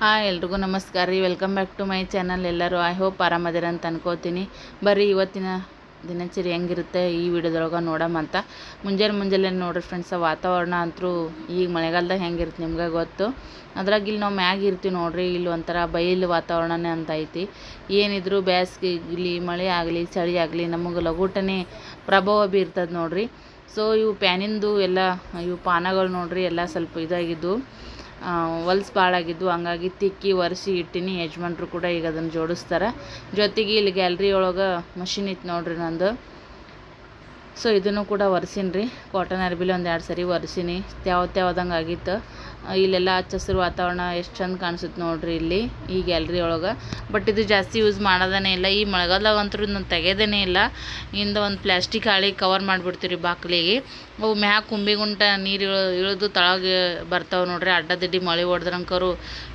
Hi, ಎಲ್ರಿಗೂ ನಮಸ್ಕಾರ ರೀ. Welcome back to my channel ಎಲ್ಲರೂ. ಐ ಹೋಪ್ ಆರಾಮದಿರ ಅಂತ ಅನ್ಕೋತೀನಿ. ಬರೀ ಇವತ್ತಿನ ದಿನಚರಿ ಹೆಂಗಿರುತ್ತೆ ಈ ವಿಡಿಯೋದೊಳಗೆ ಅಂತ. ಮುಂಜಾನೆ ಮುಂಜಾನೆ ನೋಡ್ರಿ ಫ್ರೆಂಡ್ಸ್ ವಾತಾವರಣ ಅಂತೂ ಈಗ ಮಳೆಗಾಲದಾಗ ಹೆಂಗಿರುತ್ತೆ ನಿಮ್ಗೆ ಗೊತ್ತು? ಅದ್ರಾಗ ಇಲ್ಲಿ ನಾವು ಮ್ಯಾಗ ಇರ್ತೀವಿ ನೋಡ್ರಿ. ಇಲ್ಲಿ ಒಂಥರ ಬಯಲು ವಾತಾವರಣನೇ ಅಂತ ಐತಿ. ಏನಿದ್ರು ಬೇಸ್ಗೆ ಆಗಲಿ, ಮಳೆ ಆಗಲಿ, ಚಳಿ ಆಗಲಿ, ನಮಗೆ ಲಘುಟನೇ ಪ್ರಭಾವ ಬೀರ್ತದೆ ನೋಡ್ರಿ. ಸೊ ಇವು ಪ್ಯಾನಿಂದು ಎಲ್ಲ, ಇವು ಪಾನಗಳು ನೋಡ್ರಿ, ಎಲ್ಲ ಸ್ವಲ್ಪ ಇದಾಗಿದ್ದು. ಹೊಲ್ಸು ಭಾಳಾಗಿದ್ವು ಹಂಗಾಗಿ ತಿಕ್ಕಿ, ಒರೆಸಿ ಇಟ್ಟಿನಿ. ಯಜಮಾನ್ರು ಕೂಡ ಈಗ ಅದನ್ನು ಜೋಡಿಸ್ತಾರೆ. ಜೊತೆಗೆ ಇಲ್ಲಿ ಗ್ಯಾಲ್ರಿ ಒಳಗೆ ಮಷಿನ್ ಇತ್ತು ನೋಡ್ರಿ ನಂದು. ಸೊ ಇದನ್ನು ಕೂಡ ಒರೆಸಿನಿ ರೀ ಕಾಟನ್ ಅರ್ಬಿಲಿ ಒಂದು ಎರಡು ಸರಿ ಒರೆಸಿನಿ. ತ್ಯಾವ ತ್ಯಾವ್ದಂಗೆ ಆಗಿತ್ತು. ಇಲ್ಲೆಲ್ಲ ಹಚ್ಚ ಹಸಿರು ವಾತಾವರಣ ಎಷ್ಟು ಚಂದ ಕಾಣಿಸುತ್ತೆ ನೋಡ್ರಿ ಇಲ್ಲಿ, ಈ ಗ್ಯಾಲ್ರಿ ಒಳಗೆ. ಬಟ್ ಇದು ಜಾಸ್ತಿ ಯೂಸ್ ಮಾಡೋದೇ ಇಲ್ಲ. ಈ ಮಳೆಗಾಲದಾಗ ಅಂತೂ ನಾನು ತೆಗೆಯೋದೇ ಇಲ್ಲ. ಹಿಂದೆ ಒಂದು ಪ್ಲಾಸ್ಟಿಕ್ ಹಾಳಿ ಕವರ್ ಮಾಡಿಬಿಡ್ತೀವಿ ರೀ ಬಾಕ್ಲಿಗೆ. ಅವು ಮ್ಯಾಗ ಕುಂಬಿಗುಂಟ ನೀರು ಇಳು, ಇಳಿದು ತಳಗೆ ಬರ್ತಾವೆ ನೋಡ್ರಿ. ಅಡ್ಡದಿಡ್ಡಿ ಮಳೆ ಹೊಡೆದ್ರಂಕರು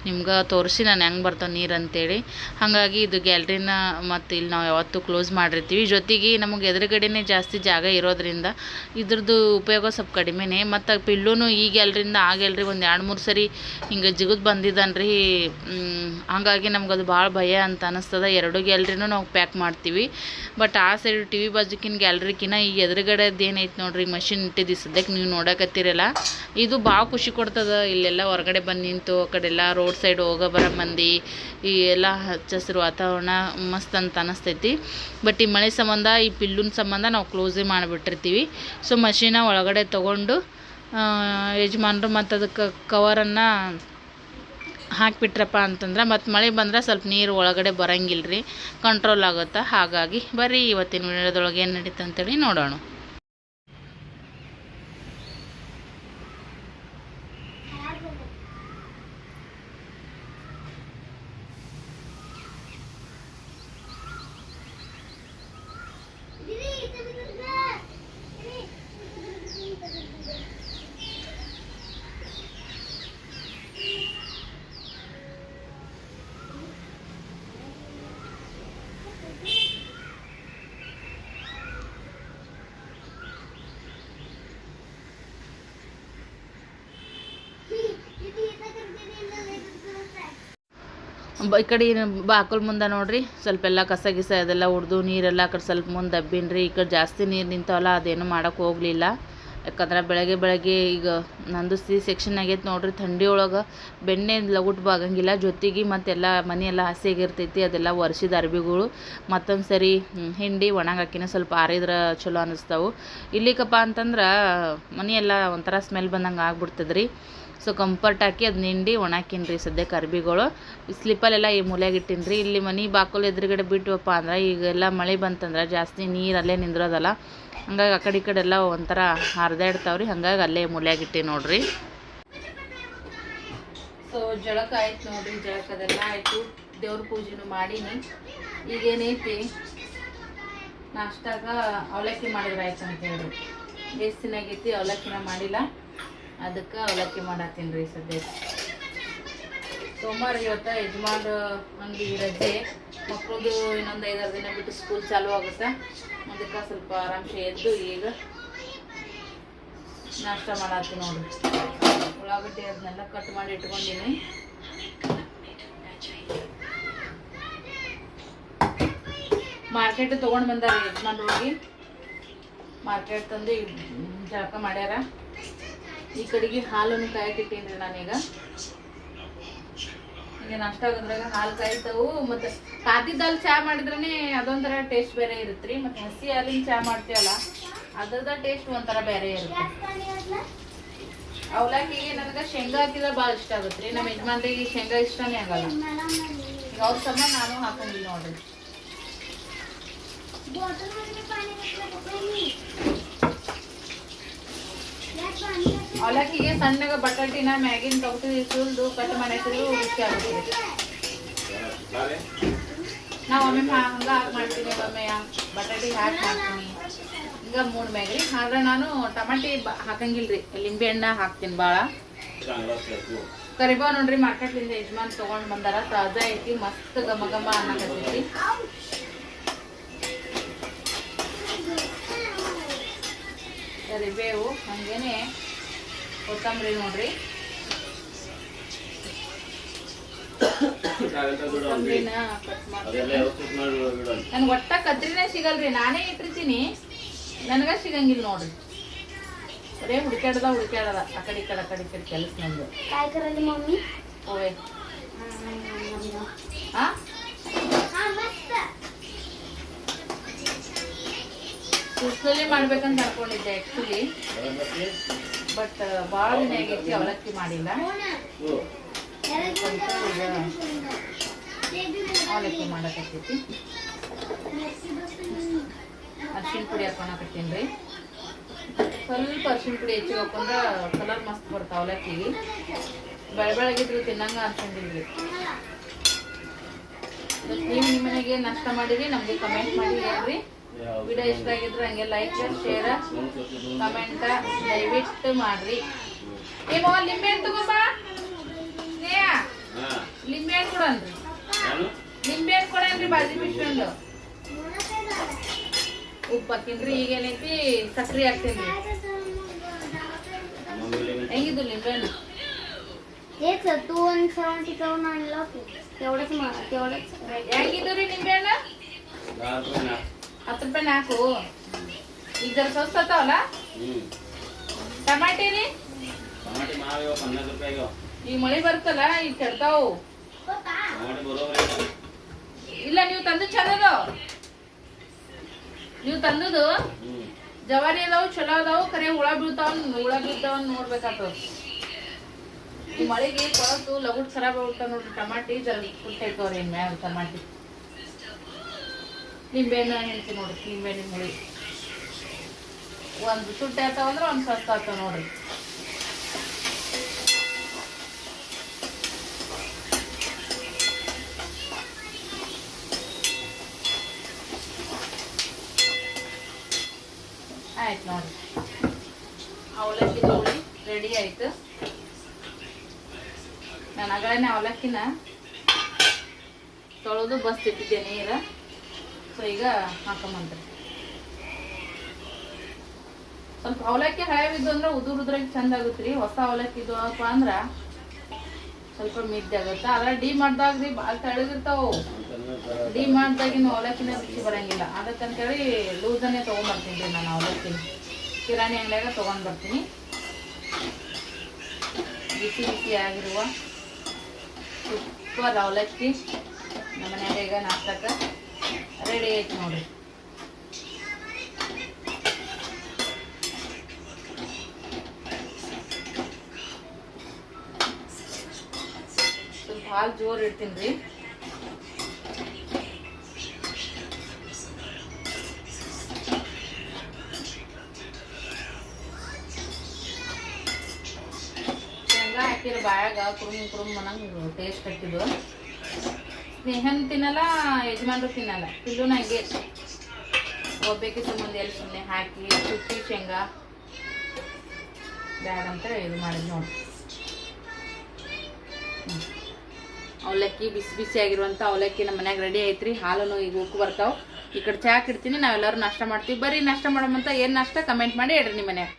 ನಿಮ್ಗೆ ತೋರಿಸಿ ನಾನು ಹೆಂಗೆ ಬರ್ತಾವೆ ನೀರು ಅಂತೇಳಿ. ಹಾಗಾಗಿ ಇದು ಗ್ಯಾಲ್ರಿನ ಮತ್ತು ಇಲ್ಲಿ ನಾವು ಯಾವತ್ತೂ ಕ್ಲೋಸ್ ಮಾಡಿರ್ತೀವಿ. ಜೊತೆಗೆ ನಮಗೆ ಎದುರುಗಡೆನೇ ಜಾಸ್ತಿ ಜಾಗ ಇರೋದ್ರಿಂದ ಇದ್ರದ್ದು ಉಪಯೋಗ ಸ್ವಲ್ಪ ಕಡಿಮೆನೇ. ಮತ್ತು ಪಿಲ್ಲೂನು ಈ ಗ್ಯಾಲ್ರಿಂದ ಆ ಗ್ಯಾಲ್ರಿ ಒಂದು ಎರಡು ಮೂರು ಸರಿ ಹಿಂಗೆ ಜಿಗಿದು ಬಂದಿದ್ದಾನೆ ರೀ. ಹಾಗಾಗಿ ನಮ್ಗೆ ಅದು ಭಾಳ ಭಯ ಅಂತ ಅನ್ನಿಸ್ತದ ಎರಡು ಗ್ಯಾಲ್ರಿನೂ ನಾವು ಪ್ಯಾಕ್ ಮಾಡ್ತೀವಿ. ಬಟ್ ಆ ಸೈಡ್ ಟಿ ವಿ ಬಾಜುಕಿನ ಗ್ಯಾಲ್ರಿಕಿನ ಈ ಎದುರುಗಡೆದು ಏನೈತೆ ನೋಡ್ರಿ, ಮಷಿನ್ ಇಟ್ಟಿದ್ದು ಸದ್ಯಕ್ಕೆ ನೀವು ನೋಡಕತ್ತೀರಲ್ಲ. ಇದು ಭಾಳ ಖುಷಿ ಕೊಡ್ತದ. ಇಲ್ಲೆಲ್ಲ ಹೊರಗಡೆ ಬಂದು ನಿಂತು, ಆ ಕಡೆ ಎಲ್ಲ ರೋಡ್ ಸೈಡ್ ಹೋಗೋ ಬರೋ ಮಂದಿ, ಈ ಎಲ್ಲ ಹಚ್ಚ ಹಸಿರು ವಾತಾವರಣ ಮಸ್ತ್ ಅಂತ ಅನ್ನಿಸ್ತೈತಿ ಬಟ್ ಈ ಮಳೆ ಸಂಬಂಧ, ಈ ಪಿಲ್ಲುನ ಸಂಬಂಧ ನಾವು ಕ್ಲೋಸೇ ಮಾಡಿಬಿಟ್ಟಿರ್ತೀವಿ. ಸೊ ಮಷೀನ ಒಳಗಡೆ ತೊಗೊಂಡು ಯಜಮಾನ್ರು ಮತ್ತು ಅದಕ್ಕೆ ಕವರನ್ನು ಹಾಕಿಬಿಟ್ರಪ್ಪ ಅಂತಂದ್ರೆ ಮತ್ತು ಮಳೆ ಬಂದ್ರೆ ಸ್ವಲ್ಪ ನೀರು ಒಳಗಡೆ ಬರಂಗಿಲ್ಲ ರೀ ಕಂಟ್ರೋಲ್ ಆಗುತ್ತೆ? ಹಾಗಾಗಿ ಬರ್ರಿ, ಇವತ್ತಿನ ವಿಡಿಯೋದೊಳಗೆ ಏನು ನಡೀತಂತೇಳಿ ನೋಡೋಣ. ಈ ಕಡೆ ಬಾಕಲ್ ಮುಂದೆ ನೋಡ್ರಿ, ಸ್ವಲ್ಪ ಎಲ್ಲ ಕಸ ಗಿಸ ಅದೆಲ್ಲ ಹೊಡೆದು ನೀರೆಲ್ಲ ಆ ಕಡೆ ಸ್ವಲ್ಪ ಮುಂದೆ ಅಬ್ಬಿನ್ರಿ ಈ ಕಡೆ ಜಾಸ್ತಿ ನೀರು ನಿಂತವಲ್ಲ, ಅದೇನು ಮಾಡೋಕೆ ಹೋಗಲಿಲ್ಲ. ಯಾಕಂದ್ರೆ ಬೆಳಗ್ಗೆ ಬೆಳಗ್ಗೆ ಈಗ ನಂದು ಸಿ ಸೆಕ್ಷನ್ ಆಗೈತೆ ನೋಡ್ರಿ, ಥಂಡಿ ಒಳಗೆ ಬೆಣ್ಣೆ ಲಗುಟ್ ಬಾಗಂಗಿಲ್ಲ. ಜೊತೆಗೆ ಮತ್ತೆಲ್ಲ ಮನೆಯೆಲ್ಲ ಹಸಿಯಾಗಿರ್ತೈತಿ ಅದೆಲ್ಲ ಒರೆಸಿದ ಅರ್ಬಿಗಳು. ಮತ್ತೊಂದು ಸರಿ ಹಿಂಡಿ ಒಣಗಾಕಿನ ಸ್ವಲ್ಪ ಆರಿದ್ರೆ ಚಲೋ ಅನ್ನಿಸ್ತಾವೆ ಇಲ್ಲಿಕಪ್ಪ ಅಂತಂದ್ರೆ ಮನೆಯೆಲ್ಲ ಒಂಥರ ಸ್ಮೆಲ್ ಬಂದಂಗೆ ಆಗ್ಬಿಡ್ತದ್ರಿ. ಸೊ ಕಂಫರ್ಟ್ ಹಾಕಿ ಅದು ನಿಂಡಿ ಒಣಾಕಿನಿ ರೀ ಸದ್ಯಕ್ಕೆ ಅರ್ಬಿಗಳು ಸ್ಲಿಪ್ಪಲ್ಲೆಲ್ಲ ಈ ಮೂಲೆಯಾಗ ಇಟ್ಟೀನಿ ರೀ ಇಲ್ಲಿ ಮನೆ ಬಾಕಲು ಎದುರುಗಡೆ ಬಿಟ್ವಪ್ಪ ಅಂದ್ರೆ ಈಗೆಲ್ಲ ಮಳೆ ಬಂತಂದ್ರೆ ಜಾಸ್ತಿ ನೀರು ಅಲ್ಲೇ ನಿಂದ್ರೋದಲ್ಲ. ಹಂಗಾಗಿ ಆ ಕಡೆ ಈ ಕಡೆ ಎಲ್ಲ ಒಂಥರ ಹರಿದಾಡ್ತಾವೆ ರೀ ಹಂಗಾಗಿ ಅಲ್ಲೇ ಮೂಲೆಗೆ ಇಟ್ಟೀನಿ ನೋಡ್ರಿ. ಸೊ ಜಳಕ ಆಯ್ತು ನೋಡ್ರಿ ಜಳಕದೆಲ್ಲ ಆಯಿತು. ದೇವ್ರ ಪೂಜೆನೂ ಮಾಡೀನಿ. ಈಗೇನೈತಿ? ನಾಷ್ಟಾಗ ಅವಲಕ್ಕಿ ಮಾಡಿದ್ರೆ ಆಯ್ತು ಅಂತ ಹೇಳಿ ಆಗೈತಿ ಅವಲಕ್ಕಿನ ಮಾಡಿಲ್ಲ. ಅದಕ್ಕೆ ಅವಲಕ್ಕಿ ಮಾಡತ್ತೀನಿ ರೀ ಸದ್ಯ ಸೋಮವಾರ ಇವತ್ತು ಯಜಮಾನ್ ಒಂದು ರಜೆ. ಮಕ್ಕಳದು ಇನ್ನೊಂದು ಐದಾರು ದಿನ ಬಿಟ್ಟು ಸ್ಕೂಲ್ ಚಾಲು ಆಗುತ್ತೆ? ಅದಕ್ಕೆ ಸ್ವಲ್ಪ ಆರಾಮ್ಸೆ ಎದ್ದು ಈಗ ನಾಷ್ಟ ಮಾಡತ್ತೀನಿ ನೋಡ್ರಿ. ಉಳ್ಳಾಗಡ್ಡಿ ಅದನ್ನೆಲ್ಲ ಕಟ್ ಮಾಡಿ ಇಟ್ಕೊಂಡಿನಿ. ಮಾರ್ಕೆಟ್ ತೊಗೊಂಡು ಬಂದಾರ ಯಜಮಾನ್ರು ಹೋಗಿ. ಮಾರ್ಕೆಟ್ ತಂದು ಜಳಕ ಮಾಡ್ಯಾರ. ಈ ಕಡೆಗೆ ಹಾಲನ್ನು ಕಾಯಕಿಟ್ಟೇನ್ರಿ ನಾನೀಗ. ಈಗ ನಾಷ್ಟ ಆಗೋದ್ರಾಗ ಹಾಲು ಕಾಯ್ತಾವು, ಮತ್ತು ಕಾದಿದ್ದಲ್ಲಿ ಚಹಾ ಮಾಡಿದ್ರೇ ಅದೊಂಥರ ಟೇಸ್ಟ್ ಬೇರೆ ಇರುತ್ತೆ ಮತ್ತು ಹಸಿ ಹಾಲಿನ ಚಹಾ ಮಾಡ್ತೀವಲ್ಲ, ಅದ್ರದ ಟೇಸ್ಟ್ ಒಂಥರ ಬೇರೆ ಇರುತ್ತೆ. ಅವಲಕ್ಕಿಗೆ ನನಗೆ ಶೇಂಗಾ ಹಾಕಿದ್ರೆ ಭಾಳ ಇಷ್ಟ ಆಗುತ್ತೆ ರೀ ನಮ್ಮ ಯಜಮಾನ್ರಿಗೆ ಶೇಂಗಾ ಇಷ್ಟನೇ ಆಗಲ್ಲ. ಈಗ ಅವ್ರ ಸಮ ನಾನು ಹಾಕೊಂಡಿಲ್ಲ ನೋಡ್ರಿ. ಅವಲಕ್ಕಿಗೆ ಸಣ್ಣಗ ಬಟಾಟಿನ, ಮ್ಯಾಗಿನ ತೊಗೊತೀವಿ ಸುಲ್ದು ಕಟ್ ಮಾಡಿ ಹಾಕಿದ್ರು ರುಚಿ ಆಗುತ್ತೆ ನಾವು ಒಮ್ಮೆ ಹಂಗ ಹಾಕಿ ಮಾಡ್ತೀನಿ ಒಮ್ಮೆ ಬಟಾಟಿ ಹಾಕಿ ಮಾಡ್ತೀನಿ. ಈಗ ಮೂರು ಮ್ಯಾಗ್ರಿ. ಆದ್ರೆ ನಾನು ಟಮಾಟಿ ಹಾಕಂಗಿಲ್ರಿ. ಲಿಂಬೆ ಹಣ್ಣ ಹಾಕ್ತೀನಿ ಭಾಳ ಕರಿಬೇವು ನೋಡ್ರಿ, ಮಾರ್ಕೆಟ್ಲಿಂದ ಯಜಮಾನ್ ತೊಗೊಂಡು ಬಂದಾರ. ತಾಜಾ ಐತಿ, ಮಸ್ತ್ ಘಮ ಘಮ ಅನ್ನಕತ್ತೈತಿ. ಕರಿಬೇವು, ಹಂಗೇನೆ. ಕೊತ್ತಂಬರಿ ನೋಡ್ರಿ. ನನ್ಗೆ ಒಟ್ಟ ಕತ್ರಿನೇ ಸಿಗಲ್ರಿ ನಾನೇ ಇಟ್ಟಿರ್ತೀನಿ. ನನಗ ಸಿಗಂಗಿಲ್ಲ ನೋಡ್ರಿ. ಬರೇ ಹುಡುಕಾಡದ ಹುಡುಕಾಡದ ಆ ಕಡೆ ಈ ಕಡೆ ಕಡೆ ಕಡೆ ಕೆಲಸ ನಂದು ಮಾಡ್ಬೇಕಂತ ಅನ್ಕೊಂಡಿದ್ದೆ ಆಕ್ಚುಲಿ ಬಟ್ ಭಾಳ ದಿನ ಆಗೈತಿ, ಅವಲಕ್ಕಿ ಮಾಡಿಲ್ಲ. ಅವಲಕ್ಕಿ ಮಾಡಕತ್ತೈತಿ. ಅರ್ಶಿನ ಪುಡಿ ಹಾಕೊಳಕತ್ತೀನಿ ಸ್ವಲ್ಪ ಅರ್ಶಿಣ ಪುಡಿ ಹೆಚ್ಚಿಗೆ ಹಾಕೊಂಡ್ರೆ ಕಲರ್ ಮಸ್ತ್ ಬರ್ತಾವ ಅವಲಕ್ಕಿಗೆ ಬೆಳೆ ಬೆಳಗಿದ್ರು ತಿನ್ನಂಗ ಅನ್ಕೊಂಡಿದ್ರಿ ನೀವು ನಿಮ್ಮ ಮನೆಗೆ ನಷ್ಟ ಮಾಡಿರಿ, ನಮಗೆ ಕಮೆಂಟ್ ಮಾಡಿ ಹೇಳ್ರಿ. ವಿಡಿಯೋ ಇಷ್ಟ ಆಗಿದ್ರೆ ಹಂಗೆ ಲೈಕ್ ಶೇರ್ ಕಮೆಂಟ್ ದಯವಿಟ್ಟು ಮಾಡ್ರಿ ಏಮೋ ಲಿಂಬೆ ಹಣ್ಣು ತಗೋಬಾ ಸ್ನೇಹ ಹಾಂ ಲಿಂಬೆ ಹಣ್ಣು ಕೊಡನ್ರಿ ನಾನು ನಿಂಬೆ ಹಣ್ಣು ಕೊಡನ್ರಿ ಬಾಜಿ ಮಿಶ್ಕೊಂಡು ಉಪ್ಪು ಹಾಕಿನ್ರಿ ಈಗ ಏನೈತಿ ಸಕ್ರಿ ಹಾಕ್ತೀನಿ ಮಮ್ಮಿ ಹೆಂಗಿದ್ದು ನಿಂಬೆ ಹಣ್ಣು हेच तू वन सेवन्टी करून आणलं की तेवढंच मला तेवढंच ಹೆಂಗಿದ್ದು ರೀ ನಿಂಬೆ ಹಣ್ಣು ಹತ್ತು ರೂಪಾಯಿ ನಾಲ್ಕು. ಈಗ ಜರ ಸ್ವಸ್ಥ ಹ್ಞೂ ಟಮಾಟಿ ರೀ? ಪನ್ನಾಸ್ ರೂಪಾಯಿಗೆ ಈಗ ಮಳೆ ಬರ್ತಲ್ಲ ಈಗ ಕೆಡ್ತಾವು. ಇಲ್ಲ. ನೀವು ತಂದು ಚಲೋ ನೀವು ತಂದದು ಜವಾರಿ ಅದಾವು ಚಲೋ ಅದಾವು ಕರೆ ಹುಳ ಬೀಳ್ತಾವ ಹುಳ ಬೀಳ್ತಾವ ನೋಡ್ಬೇಕಾಗ್ತದ ಈ ಮಳೆಗೆ ಕೊಳತು ಲಗುಟ್ ಖರಾಬ್ ಆಗ್ಬಿಡ್ತಾವ ನೋಡ್ರಿ ಟಮಾಟಿ ಜರ ಕುಟ್ಟೈತವ್ರಿ ಇನ್ ಮ್ಯಾಲ ಟಮಾಟಿ. ನಿಂಬೆಹಣ್ಣು ಹೇಳ್ತೀನಿ ನೋಡಿ, ನಿಂಬೆಹಣ್ಣಿನ ಹುಳಿ ಒಂದು ಸುಟ್ಟಿ ಆಯ್ತಾವ ಅಂದ್ರೆ ಒಂದು ಸಸ್ತ ಆತಾವ ನೋಡ್ರಿ ಆಯ್ತು ನೋಡ್ರಿ ಅವಲಕ್ಕಿ ಹುಳಿ ರೆಡಿ ಆಯ್ತು. ನಾನು ಅಗಳನೆ ಅವಲಕ್ಕಿನ ತೊಳೆದು ಬಸ್ ಇಟ್ಟಿದ್ದೆ ನೀರು. ಸೊ ಈಗ ಹಾಕೊಂಬಂದ್ರಿ ಸ್ವಲ್ಪ ಅವಲಕ್ಕಿ ಹಳೆವಿದ್ದು ಅಂದ್ರೆ ಉದುರ್ ಉದ್ರಾಗಿ ಚಂದ ಆಗುತ್ತೆ ರೀ. ಹೊಸ ಅವಲಕ್ಕಿ ಇದು ಅಪ್ಪ ಅಂದ್ರೆ ಸ್ವಲ್ಪ ಮಿದ್ದೆ ಆಗುತ್ತೆ. ಆದ್ರೆ ಡಿ ಮಾಡ್ದಾಗ್ರಿ ಭಾಳ ತೆಳಗಿರ್ತಾವು ಡಿ ಮಾಡ್ದಾಗಿನ ಅವಲಕ್ಕಿನ ರುಚಿ ಬರಂಗಿಲ್ಲ. ಅದಕ್ಕಂತೇಳಿ ಲೂಸನ್ನೇ ತಗೊಂಡ್ಬರ್ತೀನಿ ರೀ ನಾನು ಅವಲಕ್ಕಿ ಕಿರಾಣಿ ಅಂಗಡಿಯಾಗ ತಗೊಂಡ್ಬರ್ತೀನಿ. ಬಿಸಿ ಬಿಸಿ ಆಗಿರುವ ಸೂಪರ್ ಅವಲಕ್ಕಿ. ನಮ್ಮ ಮನೆಯಾಗ ಈಗ ನಾಷ್ಟಕ್ಕೆ. ರೆಡಿ ಆಯ್ತು ನೋಡಿ ಸ್ವಲ್ಪ ಹಾಲು ಜೋರು ಇಡ್ತೀನಿ ಶೇಂಗಾ ಹಾಕಿರ ಬಾಯಾಗ ಕುರುಮ್ ಕುರುಮ್ ಟೇಸ್ಟ್ ಹಾಕಿದ್ದು ಸ್ನೇಹನ್ ತಿನ್ನಲ್ಲ, ಯಜಮಾನ್ರು ತಿನ್ನಲ್ಲ. ಇಲ್ಲೂ ನಂಗೆ ಒಬ್ಬಕ್ಕೆ ಸಂಬಂಧ ಎಲ್ಲಿ ಸುಮ್ಮನೆ ಹಾಕಿ ಸುಟ್ಟಿ ಶೇಂಗಾ ಬ್ಯಾಡ ಅಂತ ಇದು ಮಾಡಿದ್ ನೋಡಿ. ಅವಲಕ್ಕಿ ಬಿಸಿ ಬಿಸಿ ಆಗಿರುವಂಥ ಅವಲಕ್ಕಿ ನಮ್ಮ ಮನ್ಯಾಗ ರೆಡಿ ಐತ್ರಿ. ಹಾಲನ್ನು ಈಗ ಉಕ್ಕು ಬರ್ತಾವೆ. ಈ ಕಡೆ ಚಾಕ್ ಇಡ್ತೀನಿ ನಾವೆಲ್ಲರೂ ನಾಷ್ಟ ಮಾಡ್ತೀವಿ. ಬರೀ ನಾಷ್ಟ ಮಾಡೋಮಂತ ಏನು ನಾಷ್ಟ? ಕಮೆಂಟ್ ಮಾಡಿ ಹೇಳ್ರಿ ನಿಮ್ಮ ಮನ್ಯಾಗ.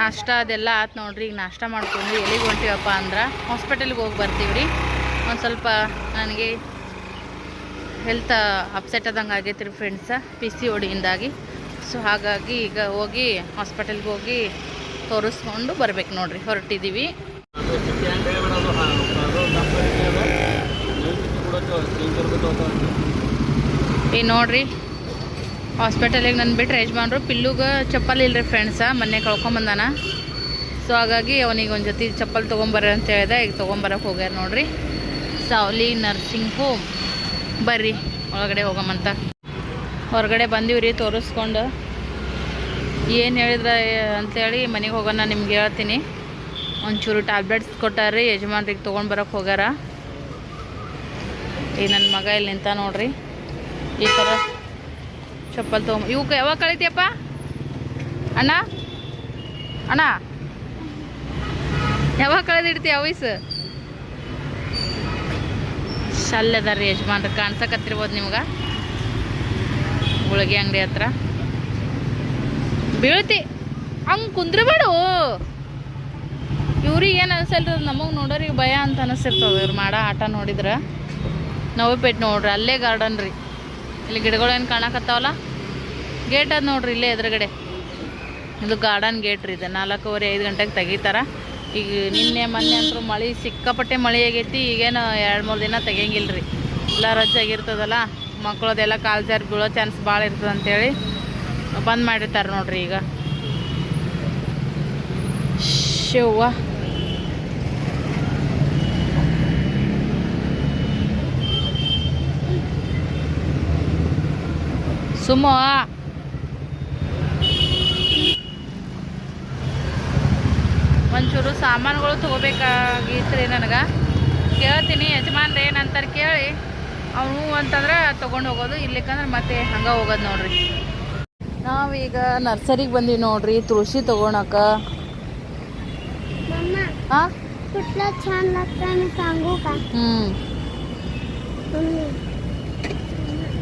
ನಾಷ್ಟ ಅದೆಲ್ಲ ಆತು ನೋಡ್ರಿ. ಈಗ ನಾಷ್ಟ ಮಾಡ್ಕೊಂಡು ಎಲ್ಲಿಗೆ ಹೊಂಟಿವಪ್ಪ ಅಂದ್ರೆ ಹಾಸ್ಪಿಟಲ್ಗೆ ಹೋಗಿ ಬರ್ತೀವಿ ರೀ ಒಂದು ಸ್ವಲ್ಪ ನನಗೆ ಹೆಲ್ತ್ ಅಪ್ಸೆಟ್ ಆದಂಗೆ ಆಗೈತೆ ರೀ ಫ್ರೆಂಡ್ಸ ಪಿ ಸಿ ಒಡಿಯಿಂದಾಗಿ ಸೊ ಹಾಗಾಗಿ ಈಗ ಹೋಗಿ ಹಾಸ್ಪಿಟಲ್ಗೆ ಹೋಗಿ ತೋರಿಸ್ಕೊಂಡು ಬರ್ಬೇಕು ನೋಡ್ರಿ, ಹೊರಟಿದ್ದೀವಿ. ಈ ನೋಡ್ರಿ ಹಾಸ್ಪಿಟಲಿಗೆ ನನ್ನ ಬಿಟ್ಟರೆ ಯಜಮಾನ್ರು ಪಿಲ್ಲುಗೆ ಚಪ್ಪಲ್ ಇಲ್ರಿ ಫ್ರೆಂಡ್ಸ ಮೊನ್ನೆ ಕಳ್ಕೊಂಬಂದಾನ ಸೊ ಹಾಗಾಗಿ ಅವನಿಗೆ ಒಂದು ಜೊತೆ ಚಪ್ಪಲ್ ತೊಗೊಂಬರ ಅಂತ ಹೇಳಿದೆ, ಈಗ ತೊಗೊಂಬರಕ್ಕೆ ಹೋಗ್ಯಾರ ನೋಡ್ರಿ. ಸಾವ್ಲಿ ನರ್ಸಿಂಗ್ ಹೋಮ್ ಬರ್ರಿ, ಒಳಗಡೆ ಹೋಗಮಂತ ಹೊರಗಡೆ ಬಂದೀವ್ರಿ ತೋರಿಸ್ಕೊಂಡು. ಏನು ಹೇಳಿದ್ರೆ ಅಂತೇಳಿ ಮನೆಗೆ ಹೋಗೋಣ, ನಿಮ್ಗೆ ಹೇಳ್ತೀನಿ. ಒಂಚೂರು ಟ್ಯಾಬ್ಲೆಟ್ಸ್ ಕೊಟ್ಟಾರ್ರಿ, ಯಜಮಾನ್ರಿಗೆ ತೊಗೊಂಡು ಬರೋಕ್ಕೆ ಹೋಗ್ಯಾರ. ಈಗ ನನ್ನ ಮಗ ಇಲ್ಲಿ ನಿಂತ ನೋಡ್ರಿ. ಈ ಥರ ಚಪ್ಪಲ್ ತೊಗೊಂಬ ಇವಕ್ಕೆ ಯಾವಾಗ ಕಳಿತೀಯಪ್ಪ? ಅಣ್ಣ? ಅಣ್ಣ? ಯಾವಾಗ ಕಳೆದಿಡ್ತೀಯ ವಯಸ್ಸು ಶಲ್ಯ ರೀ ಯಜಮಾನ್ರು ಕಾಣ್ಸಕತ್ತಿರ್ಬೋದು ನಿಮ್ಗೆ. ಗುಳಿಗೆ ಅಂಗಡಿ ಹತ್ರ. ಬೀಳ್ತಿ, ಹಂಗೆ ಕುಂದ್ರಬೇಡು. ಇವ್ರಿಗೆ ಏನು ಅನ್ಸಲ್ರಿ ನಮಗೆ ನೋಡೋರಿಗೆ ಭಯ ಅಂತ ಅನಿಸಿರ್ತದೆ. ಇವ್ರು ಮಾಡೋ ಆಟ ನೋಡಿದ್ರೆ ನವಪೇಟ್ ನೋಡ್ರಿ, ಅಲ್ಲೇ ಗಾರ್ಡನ್ ರೀ. ಇಲ್ಲಿ ಗಿಡಗಳು ಏನು ಕಾಣಕತ್ತಾವಲ್ಲ? ಗೇಟ್ ಅದು ನೋಡ್ರಿ, ಇಲ್ಲೇ ಎದುರುಗಡೆ. ಇದು ಗಾರ್ಡನ್ ಗೇಟ್ ರೀ ಇದು. ನಾಲ್ಕೂವರೆ ಐದು ಗಂಟೆಗೆ ತೆಗಿತಾರ. ಈಗ ನಿನ್ನೆ, ಮೊನ್ನೆ ಅಂತೂ ಮಳೆ ಸಿಕ್ಕಾಪಟ್ಟೆ ಮಳೆ ಆಗೈತಿ, ಈಗೇನು ಎರಡು, ಮೂರು ದಿನ ತೆಗಿಯಂಗಿಲ್ಲ ರೀ ಎಲ್ಲ ರಜ್ಜಾಗಿರ್ತದಲ್ಲ ಮಕ್ಕಳದೆಲ್ಲ ಕಾಲು ಜಾರಿ ಬೀಳೋ ಚಾನ್ಸ್ ಭಾಳ ಇರ್ತದೆ ಅಂತೇಳಿ ಬಂದ್ ಮಾಡಿರ್ತಾರೆ ನೋಡ್ರಿ ಈಗ. ಶಿವ ಸುಮ್ಮ ಒಂಚೂರು ಸಾಮಾನುಗಳು ತೊಗೋಬೇಕಾಗಿತ್ತು ರೀ ನನಗೆ. ಕೇಳ್ತೀನಿ ಯಜಮಾನ್ರಿ ಏನಂತಾರೆ ಕೇಳಿ. ಅವನು ಅಂತಂದ್ರೆ ತೊಗೊಂಡು ಹೋಗೋದು ಇಲ್ಲಿಕಂದ್ರೆ ಮತ್ತೆ ಹಂಗೆ ಹೋಗೋದು ನೋಡ್ರಿ. ನಾವೀಗ ನರ್ಸರಿಗೆ ಬಂದೀವಿ ನೋಡ್ರಿ ತುಳಸಿ ತೊಗೊಳಕ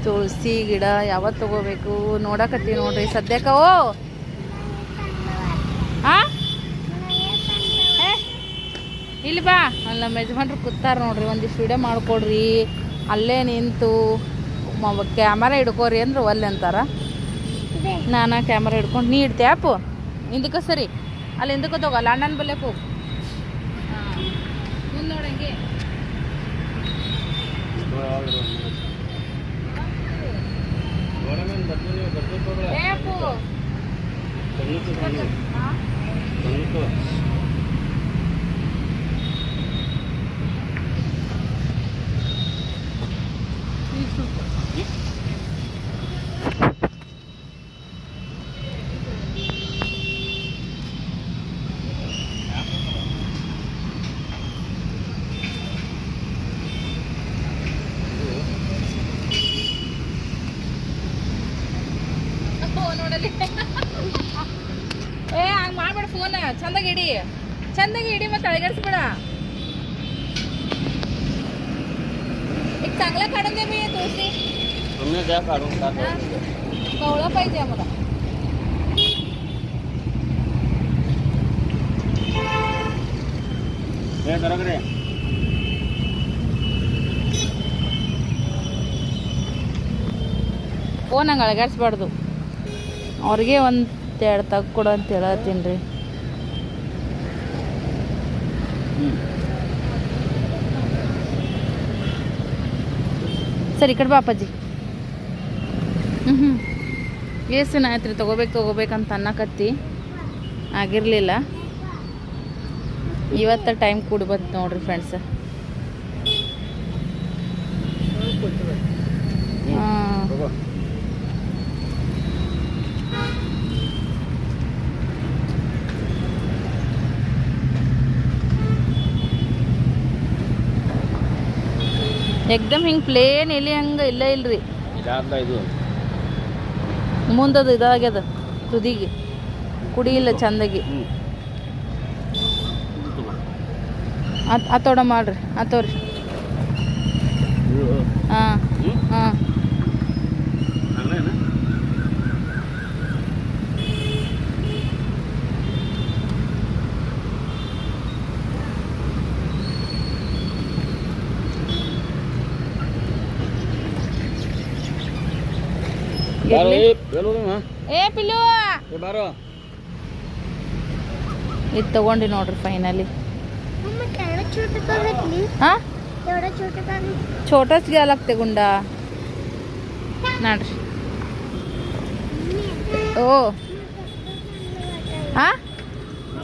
ತುಳಸಿ ಗಿಡ ಯಾವತ್ತು ತಗೋಬೇಕು ನೋಡಕತ್ತೀವಿ ನೋಡ್ರಿ. ಸದ್ಯಕ್ಕ ಓ? ಹಾಂ ಇಲ್ಲಿ ಬಾ. ಅಲ್ಲಿ ನಮ್ಮ ಯಜಮಾನ್ರು ಕೂತಾರೆ ನೋಡ್ರಿ ಒಂದಿಷ್ಟು ವಿಡಿಯೋ ಮಾಡ್ಕೊಡ್ರಿ. ಅಲ್ಲೇ ನಿಂತು ಕ್ಯಾಮರಾ ಹಿಡ್ಕೋರಿ ಅಂದ್ರೆ ಒಲ್ಲೆ ಅಂತಾರ. ನಾನು ಕ್ಯಾಮರಾ ಹಿಡ್ಕೊಂಡು ನೀ ಇಡ್ತೆ ಆಪು ಹಿಂದಕ್ಕೆ ಸರಿ. ಅಲ್ಲಿ ಹಿಂದಕ್ಕೆ ತಗೋ ಅಲ್ಲ ಅಣ್ಣನ ಬಲ್ಲೆ ಹೋಗು ಹಾಂ. ಮುಂದೆ ನೋಡಂಗೆ. ಗೋಡೆ ಬರ್ತದೆ ಏ ಹಂಗೆ ಮಾಡ್ಬೇಡ ಫೋನ್ ಚಂದಾಗಿ ಇಡಿ. ಚಂದಾಗಿ ಇಡಿ ಮತ್ತೆ ಅಳಗಡಿಸ್ಬೇಡ. ಈಗ ಚಾಂಗ್ಲ ಕಾಡಂದೆ ಬಿ ತೋರಿಸಿ ಕವಳ ಪಾಯ್ದೆ ಮಗ? ಏ ತರಗ್ರಿ ಓ ಅವ್ರಿಗೆ ಒಂದು ಎರಡು ತಗ್ ಕೊಡು ಅಂತ ಹೇಳತ್ತೀನಿ ರೀ. ಸರಿ ಈ ಕಡೆ ಬಾ ಅಪ್ಪಾಜಿ. ಹ್ಞೂ ಹ್ಞೂ ಎಷ್ಟು ದಿನ ಆಯ್ತು ರೀ ತೊಗೋಬೇಕು ತೊಗೋಬೇಕಂತ ಅನ್ನಕತ್ತಿ. ಆಗಿರಲಿಲ್ಲ. ಇವತ್ತು ಟೈಮ್ ಕೂಡಿ ಬಂತು ನೋಡ್ರಿ ಫ್ರೆಂಡ್ಸ್ ಹಾಂ. ಎಕ್ದಮ್ ಹಿಂಗೆ ಪ್ಲೇನ್ ಎಲ್ಲಿ ಹಂಗೆ ಇಲ್ಲ ಇಲ್ರಿ. ಮುಂದದು ಇದಾಗ್ಯದ ತುದಿಗೆ. ಕುಡಿಯಿಲ್ಲ ಚಂದಾಗಿ. ಆತ್ ಆತೋಡ ಮಾಡ್ರಿ. ಆತೋರಿ ಇದು. ಹಾಂ. ಹಾಂ. ಏ, ಬೇಲೂರಮ್ಮ. ಏ ಪಿಲ್ಲು ಏ, ಬಾರೋ. ಇದು ತಗೊಂಡಿ ನೋಡ್ರಿ ಫೈನಲಿ मम्मा तेवढं छोटं का घेतली ಹಾಂ तेवढं छोटं का घेतली छोटाच घ्या लागते गुंडा नाड्री ओ हा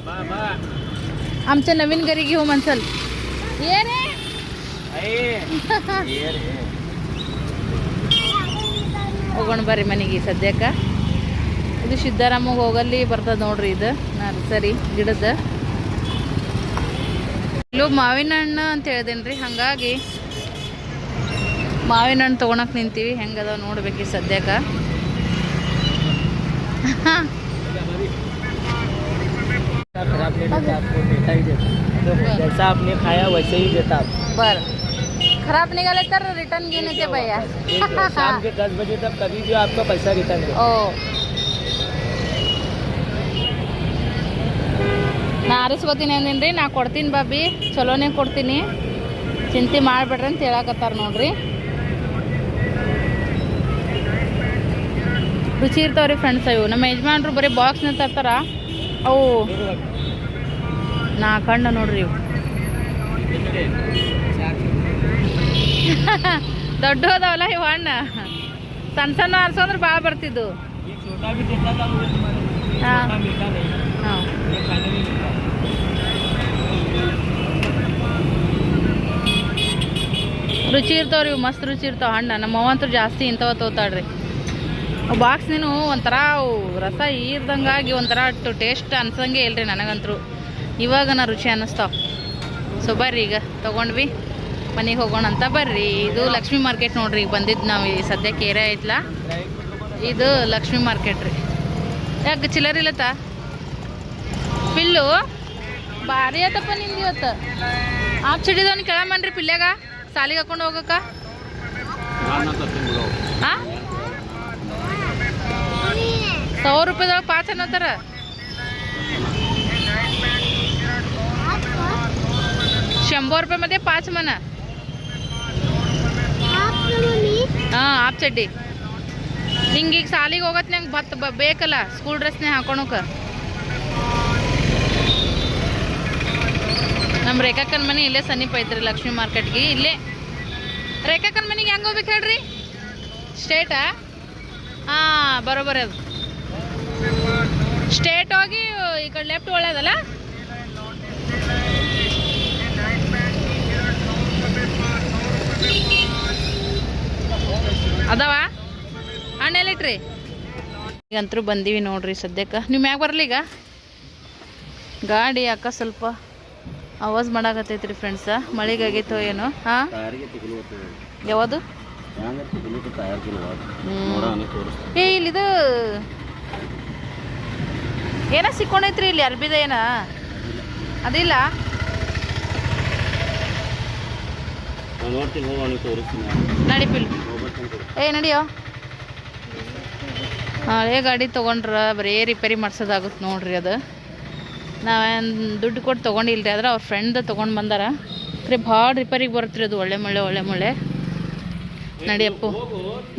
ಬಾ, ಬಾ. आमच्या नवीन घरी घेऊ म्हणसल ये रे ಐ. ಏ ರೇ. ಹೋಗೋಣ ಬರ್ರಿ ಮನೆಗೆ ಸದ್ಯಕ್ಕೆ ಇದು ಸಿದ್ದರಾಮಗೆ ಹೋಗಲ್ಲಿ ಬರ್ತದೆ ನೋಡ್ರಿ ಇದು ನರ್ಸರಿ ಗಿಡದ ಇಲ್ಲೂ ಮಾವಿನ ಹಣ್ಣು ಅಂತ ಹೇಳ್ದೇನೆ ರೀ ಹಾಗಾಗಿ ಮಾವಿನ ಹಣ್ಣು ತೊಗೊಳಕ್ ನಿಂತೀವಿ ಹೆಂಗದ ನೋಡ್ಬೇಕು ಸದ್ಯಕ್ಕೆ खराब नहीं देता आपको मीठा ही देता जैसा आपने खाया वैसे ही देता आपको बरं खराब निकाले तर रिटर्न गिने थे भैया. शाम के दस बजे तक कभी भी आपका पैसा रिटर्न ओ. ನಾ ಆರಿಸ್ಕೋತೀನಿ ಅಂದಿನ್ರಿ ನಾ ಕೊಡ್ತೀನಿ ಬಾಬಿ ಚಲೋನೇ ಕೊಡ್ತೀನಿ. ಚಿಂತೆ ಮಾಡಬೇಡ್ರಿ ಅಂತ ಹೇಳಕತ್ತಾರ ನೋಡ್ರಿ. ರುಚಿ ಇರ್ತಾವ್ರಿ ಫ್ರೆಂಡ್ಸ್ ಇವು ನಮ್ಮ ಯಜಮಾನ್ರು ಬರೀ ಬಾಕ್ಸ್ನ ತರ್ತಾರ. ಅವು. ನಾ ಕಣ್ಣು ನೋಡ್ರಿ ಇವು. ದೊಡ್ಡ ಹೋದವಲ್ಲ ಇವ ಹಣ್ಣ. ಸಣ್ಣ ಸಣ್ಣ ಅನ್ಸಂದ್ರೆ ಭಾಳ ಬರ್ತಿದ್ದು ಹಾಂ. ರುಚಿ ಇರ್ತಾವ್ರಿ ಇವು ಮಸ್ತ್ ರುಚಿ ಇರ್ತಾವ ಹಣ್ಣ. ನಮ್ಮವಂತೂ ಜಾಸ್ತಿ ಇಂಥವ ತೋತಾಳ್ರಿ. ಬಾಕ್ಸ್ ನೀನು ಒಂಥರ ರಸ ಈರ್ದಂಗಾಗಿ ಒಂಥರ ಅಟ್ಟು ಟೇಸ್ಟ್ ಅನ್ಸಂಗೆ ಇಲ್ರಿ ನನಗಂತೂ ಇವಾಗ ನಾ ರುಚಿ ಅನ್ನಿಸ್ತಾವ. ಸೊ ಬರ್ರಿ ಈಗ ತೊಗೊಂಡ್ವಿ. ಮನೆಗೆ ಹೋಗೋಣ ಅಂತ ಬರ್ರಿ. ಇದು ಲಕ್ಷ್ಮಿ ಮಾರ್ಕೆಟ್ ನೋಡ್ರಿ ಬಂದಿದ್ದು ನಾವು ಈ ಸದ್ಯಕ್ಕೆ ಏರಿಯಾ ಐತ್ಲಾ. ಇದು ಲಕ್ಷ್ಮಿ ಮಾರ್ಕೆಟ್ ರೀ. ಯಾಕೆ ಚಿಲ್ಲರ್ ಇಲ್ಲತ್ತ ಪಿಲ್ಲು? ಭಾರಿ ಆತಪ್ಪ ನಿಂದು ಇವತ್ತು. ಆಪ್ ಸಿಡಿದವನು ಕೇಳಮನ್ರಿ ಪಿಲ್ಯಾಗ. ಸಾಲಿಗೆ ಹಾಕೊಂಡು ಹೋಗಕ್ಕ. ಸಾವಿರ ರೂಪಾಯಿದೊಳಗೆ ಪಾಚ್ ಅನ್ನೋತಾರ. ಶಂಭರ್ ರೂಪಾಯಿ ಮತ್ತೆ ಪಾಚ್ ಮನ. ಹಾಂ, ಆಪ್ ಚಡ್ಡಿ. ಹಿಂಗೆ ಈಗ ಸಾಲಿಗೆ ಹೋಗತ್ ನಂಗೆ ಬ- ಬೇಕಲ್ಲ ಸ್ಕೂಲ್ ಡ್ರೆಸ್ನೇ ಹಾಕೊಳಕ ನಮ್ಮ ರೇಖಾಕನ್ ಮನೆ ಇಲ್ಲೇ ಸಮೀಪ ಐತ್ರಿ ಲಕ್ಷ್ಮೀ ಮಾರ್ಕೆಟ್ಗೆ, ಇಲ್ಲೇ. ರೇಖಾಕನ ಮನೆಗೆ ಹೆಂಗೆ ಹೋಗ್ಬೇಕು ಹೇಳ್ರಿ? ಸ್ಟೇಟಾ ಹಾಂ, ಬರೋಬರ ಅದು. ಸ್ಟೇಟ್ ಹೋಗಿ ಈ ಕಡೆ ಲೆಫ್ಟ್ ಒಳ್ಳೇದಲ್ಲ? ಅದಾವ? ಹಣ್ಣು ಎಲ್ಲಿಟ್ರಿ? ಈಗಂತರೂ ಬಂದೀವಿ ನೋಡ್ರಿ ಸದ್ಯಕ್ಕೆ. ನೀವು ಮ್ಯಾಗ ಬರಲಿ ಈಗ? ಗಾಡಿ ಅಕ್ಕ ಸ್ವಲ್ಪ ಆವಾಜ್ ಮಾಡಾಕತ್ತೈತ್ರಿ ಫ್ರೆಂಡ್ಸ ಮಳೆಗಾಗೈತೋ ಏನೋ? ಹಾಂ? ಯಾವುದು? ಏ ಇಲ್ಲಿದು ಏನ ಸಿಕ್ಕೊಂಡೈತ್ರಿ ಇಲ್ಲಿ ಅರ್ಬಿದ ಏನ? ಅದಿಲ್ಲ? ನಾನು ಏ ನಡಿಯೋ? ಹಳೆ ಗಾಡಿ ತೊಗೊಂಡ್ರೆ ಬರೀ ರಿಪೇರಿ ಮಾಡ್ಸೋದಾಗುತ್ತೆ ನೋಡ್ರಿ ಅದು. ನಾವೇನು ದುಡ್ಡು ಕೊಟ್ಟು ತೊಗೊಂಡಿಲ್ರಿ ಆದ್ರೆ ಅವ್ರ ಫ್ರೆಂಡ್ ತೊಗೊಂಡು ಬಂದಾರ. ರೀ ಭಾಳ ರಿಪೇರಿಗೆ ಬರುತ್ತೆ ಅದು ಒಳ್ಳೆ ಮುಳ್ಳೆ ಒಳ್ಳೆ ಮುಳ್ಳೆ. ನಡಿ ಅಪ್ಪು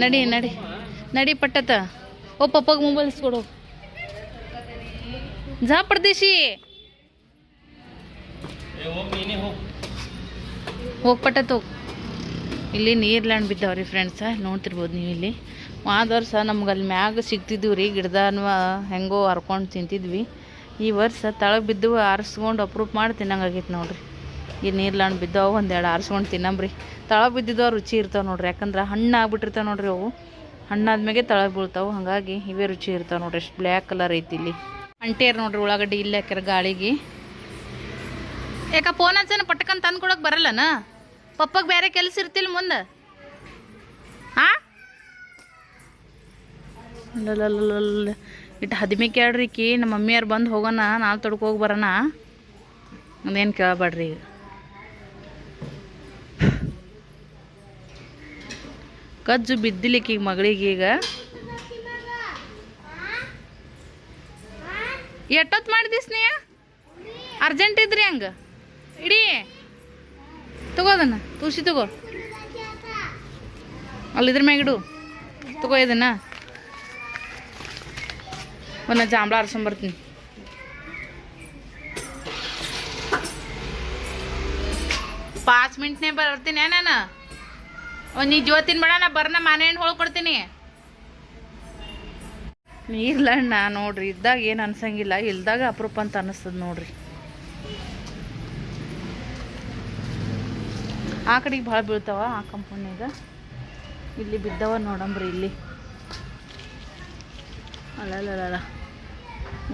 ನಡಿ ನಡಿ. ನಡಿ ಪಟ್ಟತ ಓ ಪಪ್ಪಗೆ ಮೊಬೈಲ್ ಇಸ್ಕೊಡು ಜಾ ಪರ್ದೇಶಿ. ಹೋಗಿ ಪಟ್ಟತ್ ಹೋಗ್. ಇಲ್ಲಿ ನೀರ್ಲ್ಯಾಂಡ್ ಬಿದ್ದಾವ್ರಿ ಫ್ರೆಂಡ್ಸ ನೋಡ್ತಿರ್ಬೋದು ನೀವು ಇಲ್ಲಿ. ಆದ ವರ್ಷ ನಮ್ಗೆ ಅಲ್ಲಿ ಮ್ಯಾಗ ಸಿಗ್ತಿದ್ವಿ ರೀ ಗಿಡದನ್ವ ಹೆಂಗೋ ಹರ್ಕೊಂಡು ತಿಂತಿದ್ವಿ. ಈ ವರ್ಷ ತಳಗೆ ಬಿದ್ದು ಆರಿಸ್ಕೊಂಡು ಅಪ್ರೂಪ್ ಮಾಡಿ ತಿನ್ನಂಗಾಗೈತೆ ನೋಡ್ರಿ. ಈ ನೀರ್ಲಾಂಡ್ ಬಿದ್ದಾವು ಒಂದೆರಡು ಆರಿಸ್ಕೊಂಡು ತಿನ್ನಂಬ್ರಿ. ತಳಗೆ ಬಿದ್ದಿದ್ದು ರುಚಿ ಇರ್ತಾವೆ ನೋಡ್ರಿ, ಯಾಕಂದ್ರೆ ಹಣ್ಣು ಆಗ್ಬಿಟ್ಟಿರ್ತಾವೆ ನೋಡ್ರಿ ಅವು. ಹಣ್ಣಾದ್ಮೇಲೆ ತಳ ಬೀಳ್ತಾವೆ, ಹಾಗಾಗಿ ಇವೇ ರುಚಿ ಇರ್ತಾವೆ ನೋಡ್ರಿ, ಎಷ್ಟು ಬ್ಲ್ಯಾಕ್ ಕಲರ್ ಐತಿ ಇಲ್ಲಿ. ಅಂಟೇರ್ ನೋಡ್ರಿ ಉಳ್ಳಾಗಡ್ಡಿ ಇಲ್ಲಿ ಹಾಕ್ಯಾರ ಗಾಳಿಗೆ. ಯಾಕ ಫೋನ್ ಹಚ್ಚನ ಪಟ್ಟಕನ್ ತಂದು ಬರಲ್ಲನ? ಪಪ್ಪಗೆ ಬೇರೆ ಕೆಲಸ ಇರ್ತಿಲ್ಲ ಮುಂದೆ? ಹಾ. ಇಟ್ಟು ಹದಿಮೆ ಕೇಳ್ರಿಕಿ ನಮ್ಮ ಮಮ್ಮಿಯವ್ರು ಬಂದು ಹೋಗೋಣ ನಾಳೆ ತೊಡ್ಕೋಗಿ ಬರೋಣ. ಅದೇನು ಕೇಳಬೇಡ್ರಿ ಈಗ. ಕಜ್ಜು ಬಿದ್ದಿಲಿಕ್ಕೆ ಈಗ ಮಗಳಿಗೆ ಈಗ. ಎಟ್ಟೊತ್ತು ಮಾಡಿದಿ ನೀ ಅರ್ಜೆಂಟ್ ಇದ್ರಿ ಹಂಗೆ? ಇಡೀ ತಗೋದನ್ನ ತುಳಸಿ ತಗೋ. ಅಲ್ಲಿದ್ರ ಮ್ಯಾಗಿಡು ತಗೋ ಇದನ್ನ. ಒಂದು ಜಾಂಬಳ ಆರ್ಸ್ಕೊಂಬರ್ತೀನಿ ಪಾಚ್ ಮಿನಿಟ್ನೇ ಬರ್ತೀನಿ ನಾನು? ನೀ ಜೋತಿನ ಬೇಡ, ನಾ ಬರ್ನ ಮನೆ ಹಣ್ಣು ಇಲ್ಲ ಅಣ್ಣ ನೋಡ್ರಿ, ಇದ್ದಾಗ ಏನು ಅನ್ಸಂಗಿಲ್ಲ, ಇಲ್ದಾಗ ಅಪರೂಪ ಅಂತ ಅನ್ನಿಸ್ತದ ನೋಡ್ರಿ. ಆ ಕಡೆಗೆ ಭಾಳ ಬೀಳ್ತಾವ, ಆ ಕಂಪೌಂಡ್ನಾಗ ಇಲ್ಲಿ ಬಿದ್ದವ ನೋಡಂಬ್ರಿ ಇಲ್ಲಿ. ಅಲ್ಲಲ್ಲ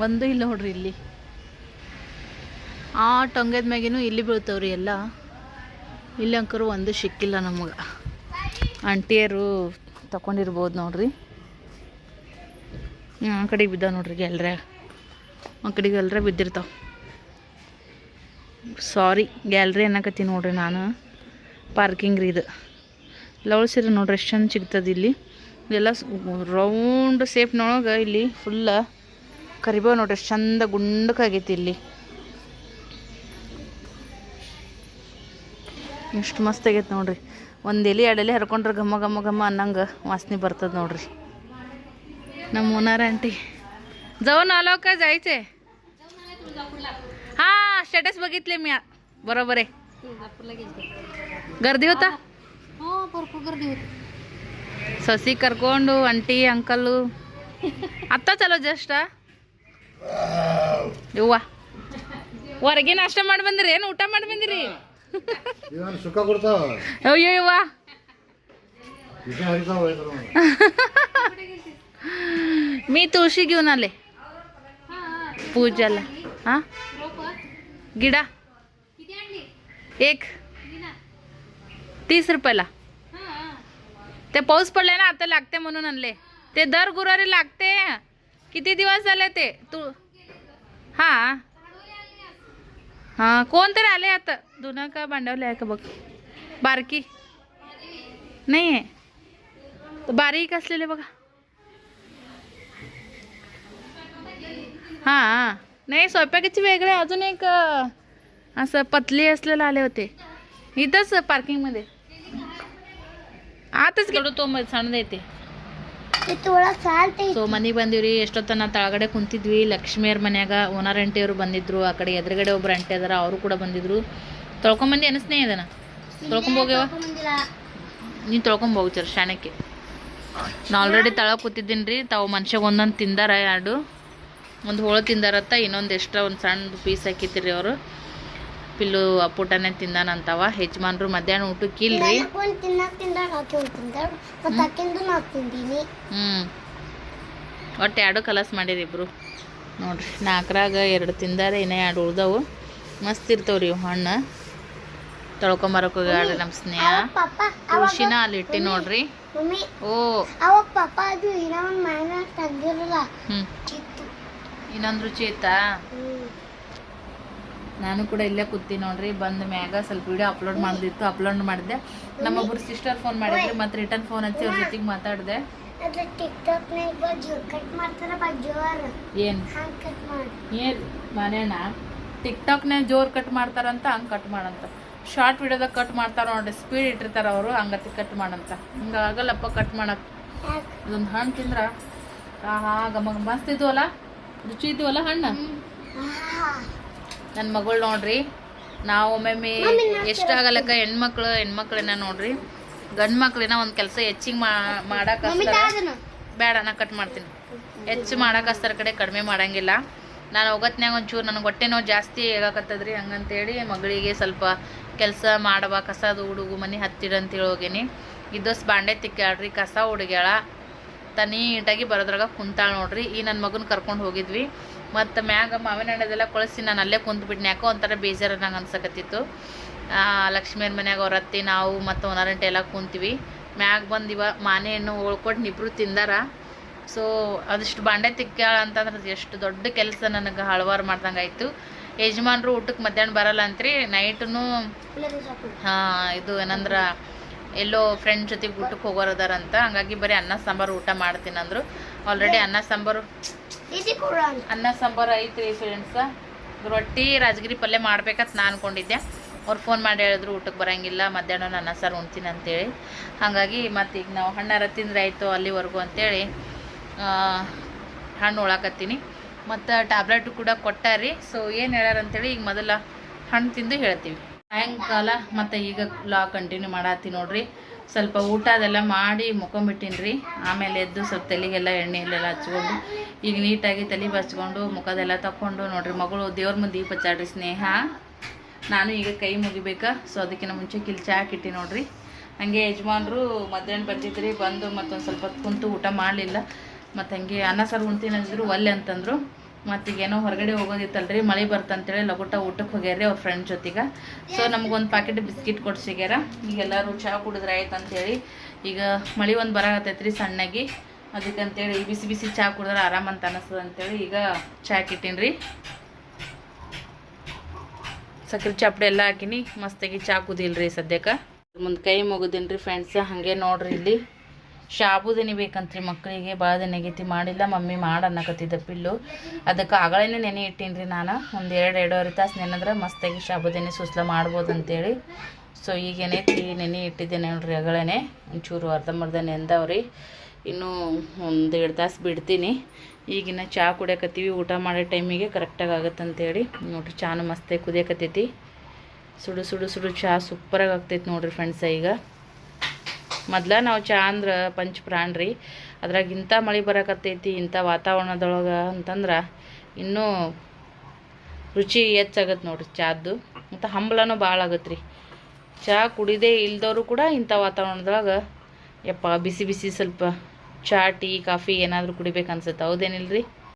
ಒಂದು ಇಲ್ಲ ನೋಡ್ರಿ ಇಲ್ಲಿ. ಆ ಟೊಂಗದ ಮ್ಯಾಗಿನೂ ಇಲ್ಲಿ ಬೀಳ್ತಾವ್ರಿ ಎಲ್ಲ. ಇಲ್ಲಿ ಅಂಕರು ಒಂದು ಸಿಕ್ಕಿಲ್ಲ ನಮಗೆ. ಆಂಟಿಯರು ತಗೊಂಡಿರ್ಬೋದು ನೋಡ್ರಿ. ಹ್ಞೂ ಆ ಕಡೆಗೆ ಬಿದ್ದಾವ ನೋಡ್ರಿ ಎಲ್ರ. ಆ ಕಡೆಗೆ ಎಲ್ರ ಬಿದ್ದಿರ್ತಾವೆ. ಸಾರಿ ಗ್ಯಾಲ್ರಿ ಅನ್ನಕತ್ತೀನಿ ನೋಡ್ರಿ ನಾನು. ಪಾರ್ಕಿಂಗ್ ರೀ ಇದು. ಲವಳ್ ಸೀರೆ ನೋಡ್ರಿ, ಎಷ್ಟು ಚಂದ ಸಿಗ್ತದೆ ಇಲ್ಲಿ. ಎಲ್ಲ ರೌಂಡ್ ಸೇಫ್ನೊಳಗೆ ಇಲ್ಲಿ ಫುಲ್ಲ ಕರಿಬೋ ನೋಡ್ರಿ, ಎಷ್ಟು ಚಂದ ಗುಂಡಕ್ಕಾಗೈತಿ ಇಲ್ಲಿ. ಎಷ್ಟು ಮಸ್ತ್ ಆಗೈತೆ ನೋಡ್ರಿ. ಒಂದು ಎಲೆ ಎರಡೆಲೆ ಹರ್ಕೊಂಡ್ರೆ ಘಮ ಘಮ ಘಮ ಅನ್ನಂಗೆ ವಾಸನೆ ಬರ್ತದೆ ನೋಡ್ರಿ. ನಮ್ಮ ಓನಾರ ಆಂಟಿ. ಜವ ನಾಲೋಕ ಜಾಯ್ತೆ. ಹಾಂ ಸ್ಟೇಟಸ್ ಬಗಿತ್ಲೆ ಮ್ಯಾ. ಬರೋಬರೇ. आ- बरोबर आहे गर्दी होता हो भरपूर गर्दी होती ಸಸಿ ಕರ್ಕೊಂಡು ಅಂಟಿ ಅಂಕಲ್ಲು ಅತ್ತ ಚಲೋ ಜಸ್ಟ್ ಯವ್ವ ಹೊರಗೆ ನಾಷ್ಟ ಮಾಡಿ ಬಂದಿರಿ ಏನು ಊಟ ಮಾಡಿ ಬಂದಿರಿ ಇವನ್ ಸುಖ ಕೊಡ್ತಾವ ಅಯ್ಯೋ ಯವ್ವ ವಿಷಯ ಹರಿತಾವ मी तुळशी घेऊन आले पूजाला हा गिडा एक. तीस रुपयाला. ते पाऊस पडले ना आता लागते म्हणून आणले. ते दर गुरुवारी लागते. किती दिवस झाले ते? तू हा. हा कोणतरी आले आता. जुनं का भांडवले आहे का बघ. बारकी. नाही आहे बारीक असलेले बघा. हां. नाही स्वयंपाकाची वेगळे. अजून एक असं पतली असलेलं आले होते इथंच पार्किंगमध्ये ಆತಸ್ ಗೆಡು ತೊಂಬ ಸಣ್ಣದೈತಿ ತುಳ ಸಾಲ್ತೈತಿ ಸೊ ಮನೆಗೆ ಬಂದಿವ್ರಿ ಎಷ್ಟೊತ್ತನ ತಳಗಡೆ ಕುಂತಿದ್ವಿ ಲಕ್ಷ್ಮಿಯವ್ರ ಮನ್ಯಾಗ ಓನರ್ ಆಂಟಿಯವರು ಬಂದಿದ್ರು ಆ ಕಡೆ ಎದುರುಗಡೆ ಒಬ್ರು ಆಂಟಿ ಅದಾರ ಅವರು ಕೂಡ ಬಂದಿದ್ರು ತೊಳ್ಕೊಂಬಂದು ಅನಿಸ್ನೇ ಇದನ ತೊಳ್ಕೊಂಬೋಗ್ಯವ ಮುಂದಿಲ್ಲ ನೀನು ತೊಳ್ಕೊಂಬೋಗ್ತೀರ ಶಾಣಕ್ಕೆ ನಾ ಆಲ್ರೆಡಿ ತಳ ಕೂತಿದ್ದೀನಿ ರೀ ತಾವು ಮನುಷ್ಯಗೆ ಒಂದೊಂದು ತಿಂದಾರ ಎರಡು ಒಂದು ಹೋಳು ತಿಂದಾರತ್ತ ಇನ್ನೊಂದು ಎಕ್ಸ್ಟ್ರಾ ಒಂದು ಸಣ್ಣ ಪೀಸ್ ಹಾಕಿತ್ತಿರಿ ಅವರು ಪಿಲ್ಲು ಅಪ್ಪುಟನೇ ತಿಂದಾನಂತವ. ಯಜಮಾನ್ರು ಮಧ್ಯಾಹ್ನ ಊಟಕ್ಕೆ ಇಲ್ರಿ. ಹ್ಮ್. ಹ್ಞೂ ಒಟ್ಟು ಎರಡು ಕಲಸ್ ಮಾಡಿರಿ ಇಬ್ರು. ನೋಡ್ರಿ ನಾಲ್ಕರಾಗ ಎರಡು ತಿಂದಾರೆ ಇನ್ನೂ ಎರಡು ಉಳ್ದವು. ಮಸ್ತ್ ಇರ್ತಾವ್ರಿ ಇವು ಹಣ್ಣು. ತೊಳ್ಕೊಂಬರಕ್ಕೆ ಹೋಗ್ಯಾಡ್ರಿ ನಮ್ಮ ಸ್ನೇಹ. ಖುಷಿನ ಅಲ್ಲಿ ಇಟ್ಟಿ ನೋಡ್ರಿ. ಓ. ಅವಾಗ ಪಾಪ ಅದು ಏನೋ ಮೈನ ತೆಗ್ದಿರಲ್ಲ. ಹ್ಞೂ ಚಿತ್ತು ಇನ್ನೊಂದು ರುಚಿ ಐತಾ ನಾನು ಕೂಡ ಇಲ್ಲೇ ಕೂತೀನಿ ನೋಡ್ರಿ. ಬಂದ ಮ್ಯಾಗ ಸ್ವಲ್ಪ ವಿಡಿಯೋ ಅಪ್ಲೋಡ್ ಮಾಡಿದಿತ್ತು ಅಪ್ಲೋಡ್ ಮಾಡಿದೆ. ನಮ್ಮೊಬ್ರು ಸಿಸ್ಟರ್ ಫೋನ್ ಮಾಡಿದ್ರು ಮತ್ತೆ ರಿಟರ್ನ್ ಫೋನ್ ಹಚ್ಚಿ ಅವ್ರ ಜೊತೆಗೆ ಮಾತಾಡಿದೆ. ಜೋರ್ ಏನು? ಹಂಗ್ ಕಟ್ ಮಾಡಿ. ಏನ್? ಮನೇನ? ಟಿಕ್ಟಾಕ್ನಾಗ ಜೋರ್ ಕಟ್ ಮಾಡ್ತಾರಂತ ಹಂಗೆ ಕಟ್ ಮಾಡಂತ. ಶಾರ್ಟ್ ವಿಡಿಯೋದಾಗ ಕಟ್ ಮಾಡ್ತಾರ ನೋಡ್ರಿ ಸ್ಪೀಡ್ ಇಟ್ಟಿರ್ತಾರ ಅವರು ಹಂಗತಿ ಕಟ್ ಮಾಡಂತ. ಹಿಂಗೆ ಆಗಲ್ಲಪ್ಪ ಕಟ್ ಮಾಡಕ್. ಇದೊಂದು ಹಣ್ಣು ತಿಂದ್ರ? ಆಹಾ ಗಮ ಮಸ್ತ್ ಇದ್ವಲ್ಲ? ರುಚಿ ಇದ್ವಲ್ಲ ಹಣ್ಣು? ನನ್ನ ಮಗಳು ನೋಡ್ರಿ. ನಾವು ಒಮ್ಮೊಮ್ಮೆ ಎಷ್ಟಾಗಲಕ್ಕ ಹೆಣ್ಮಕ್ಳು ಹೆಣ್ಮಕ್ಳನ್ನ ನೋಡ್ರಿ. ಗಂಡು ಮಕ್ಳಿನ ಒಂದು ಕೆಲಸ ಹೆಚ್ಚಿಗೆ ಮಾಡಕ್ಕೆ ಬೇಡ ನಾ ಕಟ್ ಮಾಡ್ತೀನಿ. ಹೆಚ್ಚು ಮಾಡಕ್ಕೆ ಕಡೆ ಕಡಿಮೆ ಮಾಡಂಗಿಲ್ಲ. ನಾನು ಹೋಗತ್ನಾಗ ಒಂಚೂರು ನನಗೆ ಹೊಟ್ಟೆ ನೋವು ಜಾಸ್ತಿ ಹೇಗಾಕತ್ತದ್ರಿ ಹಂಗಂತೇಳಿ ಮಗಳಿಗೆ ಸ್ವಲ್ಪ ಕೆಲಸ ಮಾಡವ ಕಸದು ಹುಡುಗು ಮನೆ ಹತ್ತಿಡಂತೇಳಿ ಹೋಗೇನಿ. ಇದ್ದಷ್ಟು ಬಾಂಡೆ ತಿಕ್ಕಾಳ್ರಿ ಕಸ ಹುಡುಗ್ಯಾಳ ನೀಟಾಗಿ ಬರೋದ್ರಾಗ ಕುಂತಾಳ ನೋಡ್ರಿ. ಈ ನನ್ನ ಮಗನ ಕರ್ಕೊಂಡು ಹೋಗಿದ್ವಿ. ಮತ್ತು ಮ್ಯಾಗ ಮಾವಿನ ಹಣ್ಣದೆಲ್ಲ ಕಳಿಸಿ ನಾನು ಅಲ್ಲೇ ಕುಂತ್ಬಿಟ್ನಿ ಯಾಕೋ ಒಂಥರ ಬೇಜಾರು ನಂಗೆ ಅನ್ಸಕತ್ತಿತ್ತು. ಲಕ್ಷ್ಮಿಯರ ಮನ್ಯಾಗ ಅವ್ರ ಅತ್ತಿ, ನಾವು ಮತ್ತು ಒನರಂಟೆ ಎಲ್ಲ ಕುಂತೀವಿ. ಮ್ಯಾಗ ಇವ ಮಾನೆ ಹಣ್ಣು ಉಳ್ಕೊಟ್ಟು ನಿಬ್ರು ತಿಂದಾರ. ಸೊ ಅದಷ್ಟು ಬಾಂಡೆ ತಿಕ್ಕಾಳ ಅಂತಂದ್ರೆ ಎಷ್ಟು ದೊಡ್ಡ ಕೆಲಸ ನನಗೆ ಹಳವಾರು ಮಾಡ್ದಂಗೆ ಆಯಿತು. ಯಜಮಾನ್ರು ಊಟಕ್ಕೆ ಮಧ್ಯಾಹ್ನ ಬರಲ್ಲ ಅಂತ್ರಿ. ನೈಟೂ ಇದು ಏನಂದ್ರೆ ಎಲ್ಲೋ ಫ್ರೆಂಡ್ ಜೊತೆಗೆ ಊಟಕ್ಕೆ ಹೋಗೋರದಾರಂತ ಹಂಗಾಗಿ ಬರೀ ಅನ್ನ ಸಾಂಬಾರು ಊಟ ಮಾಡ್ತೀನಿ ಅಂದರು ಆಲ್ರೆಡಿ ಅನ್ನ ಸಾಂಬಾರು ಅನ್ನ, ಸಾಂಬಾರು ಐತ್ರಿ ಫ್ರೆಂಡ್ಸ ರೊಟ್ಟಿ, ರಾಜಗಿರಿ ಪಲ್ಯ ಮಾಡ್ಬೇಕಂತ ನಾನು ಅನ್ಕೊಂಡಿದ್ದೆ. ಅವ್ರು ಫೋನ್ ಮಾಡಿ ಹೇಳಿದ್ರು ಊಟಕ್ಕೆ ಬರೋಂಗಿಲ್ಲ, ಮಧ್ಯಾಹ್ನ ಅನ್ನ ಸಾರು ಉಣ್ತೀನಿ ಅಂತೇಳಿ ಹಾಗಾಗಿ ಮತ್ತು ಈಗ ನಾವು ಹಣ್ಣಾರ ತಿಂದ್ರೆ ಆಯಿತು ಅಲ್ಲಿವರೆಗೂ ಅಂತೇಳಿ ಹಣ್ಣು ಉಳಾಕತ್ತೀನಿ. ಮತ್ತು ಟ್ಯಾಬ್ಲೆಟ್ ಕೂಡ ಕೊಟ್ಟಾರಿ. ಸೊ ಏನು ಹೇಳ್ಯಾರ ಅಂತೇಳಿ ಈಗ ಮೊದಲ ಹಣ್ಣು ತಿಂದು ಹೇಳ್ತೀವಿ. ಸಾಯಂಕಾಲ ಮತ್ತು ಈಗ ಲಾ ಕಂಟಿನ್ಯೂ ಮಾಡತ್ತೀನಿ ನೋಡ್ರಿ. ಸ್ವಲ್ಪ ಊಟ ಅದೆಲ್ಲ ಮಾಡಿ ಮುಕೊಂಬಿಟ್ಟಿನ್ರಿ ಆಮೇಲೆ ಎದ್ದು ಸ್ವಲ್ಪ ತಲೆಗೆಲ್ಲ ಎಣ್ಣೆ ಇಲ್ಲೆಲ್ಲ ಹಚ್ಕೊಂಡು ಈಗ ನೀಟಾಗಿ ತಲೆ ಬಚ್ಕೊಂಡು ಮುಖದೆಲ್ಲ ತಕ್ಕೊಂಡು ನೋಡ್ರಿ ಮಗಳು ದೇವ್ರ ಮುಂದೆ ದೀಪ ಚಾಡ್ರಿ ಸ್ನೇಹ. ನಾನು ಈಗ ಕೈ ಮುಗಿಬೇಕಾ? ಸೊ ಅದಕ್ಕಿಂತ ಮುಂಚೆ ಕಿಲ್ ಚಾ ಇಟ್ಟಿ ನೋಡ್ರಿ. ಹಂಗೆ ಯಜಮಾನ್ರು ಮಧ್ಯಾಹ್ನ ಬಂದಿದ್ರಿ, ಬಂದು ಮತ್ತೊಂದು ಸ್ವಲ್ಪ ಕುಂತು ಊಟ ಮಾಡಲಿಲ್ಲ. ಮತ್ತು ಹಂಗೆ ಅನ್ನ ಸಾರು ಉಣ್ತೀನಿ ಅಂದಿದ್ರು ಒಲ್ಲೆ ಈಗ ಮತ್ತೀಗೇನೋ ಹೊರಗಡೆ ಹೋಗೋದಿತ್ತಲ್ರಿ, ಮಳೆ ಬರ್ತಂತೇಳಿ ಲಗುಟ ಊಟಕ್ಕೆ ಹೋಗ್ಯಾರ್ರಿ ಅವ್ರ ಫ್ರೆಂಡ್ ಜೊತೆಗೆ. ಸೊ ನಮಗೊಂದು ಪ್ಯಾಕೆಟ್ ಬಿಸ್ಕಿಟ್ ಕೊಡ್ಸಿಗ್ಯಾರ ಈಗ ಎಲ್ಲರೂ ಚಹಾ ಕುಡಿದ್ರೆ ಆಯ್ತು ಅಂತೇಳಿ ಈಗ ಮಳೆ ಒಂದು ಬರಾಗತ್ತೈತ್ರಿ ಸಣ್ಣಗೆ. ಅದಕ್ಕಂತೇಳಿ ಬಿಸಿ ಬಿಸಿ ಚಹಾ ಕುಡಿದ್ರೆ ಆರಾಮ ಅಂತ ಅನಿಸ್ತದೆ ಅಂತೇಳಿ ಈಗ ಚಹಾ ಇಟ್ಟೀನಿ ಸಕ್ಕರೆ ಚಾಪಡಿ ಎಲ್ಲ ಹಾಕಿನಿ, ಮಸ್ತಾಗಿ ಚಾ ರೀ ಸದ್ಯಕ್ಕೆ. ಮುಂದೆ ಕೈ ಮುಗಿದೀನಿ ರೀ ಫ್ರೆಂಡ್ಸ್ ಹಾಗೆ ನೋಡ್ರಿ ಇಲ್ಲಿ. ಶಾಬುದನಿ ಬೇಕಂತ್ರಿ ಮಕ್ಕಳಿಗೆ ಭಾಳ ದಿನ ಆಗೈತಿ, ಮಾಡಿಲ್ಲ, ಮಮ್ಮಿ ಮಾಡಿ ಅನ್ನಕತ್ತಿದ್ದ ಪಿಲ್ಲು. ಅದಕ್ಕೆ ಆಗಳೇನೆ ನೆನೆ ಇಟ್ಟೀನಿ ರೀ ನಾನು, ಒಂದು ಎರಡು ಎರಡೂವರೆ ತಾಸು ನೆನೆದ್ರೆ ಮಸ್ತಾಗಿ ಶಾಬುದನಿ ಸುಸ್ಲ ಮಾಡ್ಬೋದು ಅಂತೇಳಿ. ಸೊ ಈಗೇನೈತಿ ನೆನೆ ಇಟ್ಟಿದ್ದೆ ನೋಡ್ರಿ, ಅಗಳೇನೆ. ಒಂಚೂರು ಅರ್ಧಂಬರ್ಧ ನೆಂದವ್ರಿ. ಇನ್ನೂ ಒಂದು ಎರಡು ತಾಸು ಬಿಡ್ತೀನಿ. ಈಗಿನ ಚಹಾ ಕುಡಿಯಕತ್ತೀವಿ, ಊಟ ಮಾಡೋ ಟೈಮಿಗೆ ಕರೆಕ್ಟಾಗಿ ಆಗುತ್ತಂತೇಳಿ. ನೋಡಿರಿ, ಚಾನು ಮಸ್ತೆ ಕುದಿಯಕತ್ತೈತಿ. ಸುಡು ಸುಡು ಸುಡು ಚಹಾ ಸೂಪರಾಗಿ ಆಗ್ತೈತಿ ನೋಡಿರಿ ಫ್ರೆಂಡ್ಸ ಈಗ. ಮೊದ್ಲ ನಾವು ಚಹಾ ಅಂದ್ರೆ ಪಂಚ ಪ್ರಾಣ ರೀ. ಅದ್ರಾಗ ಇಂಥ ಮಳೆ ಬರಕತ್ತೈತಿ ಇಂಥ ವಾತಾವರಣದೊಳಗೆ ಅಂತಂದ್ರೆ ಇನ್ನೂ ರುಚಿ ಹೆಚ್ಚಾಗತ್ತೆ ನೋಡ್ರಿ ಚಹಾದ್ದು ಮತ್ತು ಹಂಬಲನೂ ಭಾಳ ಆಗತ್ತೆ ರೀ. ಚಹಾ ಕುಡಿದೇ ಇಲ್ದವರು ಕೂಡ ಇಂಥ ವಾತಾವರಣದೊಳಗೆ, ಯಪ್ಪ, ಬಿಸಿ ಬಿಸಿ ಸ್ವಲ್ಪ ಚಹಾ ಟೀ ಕಾಫಿ ಏನಾದರೂ ಕುಡಿಬೇಕು ಅನ್ಸುತ್ತೆ ಹೌದೇನಿಲ್ರಿ?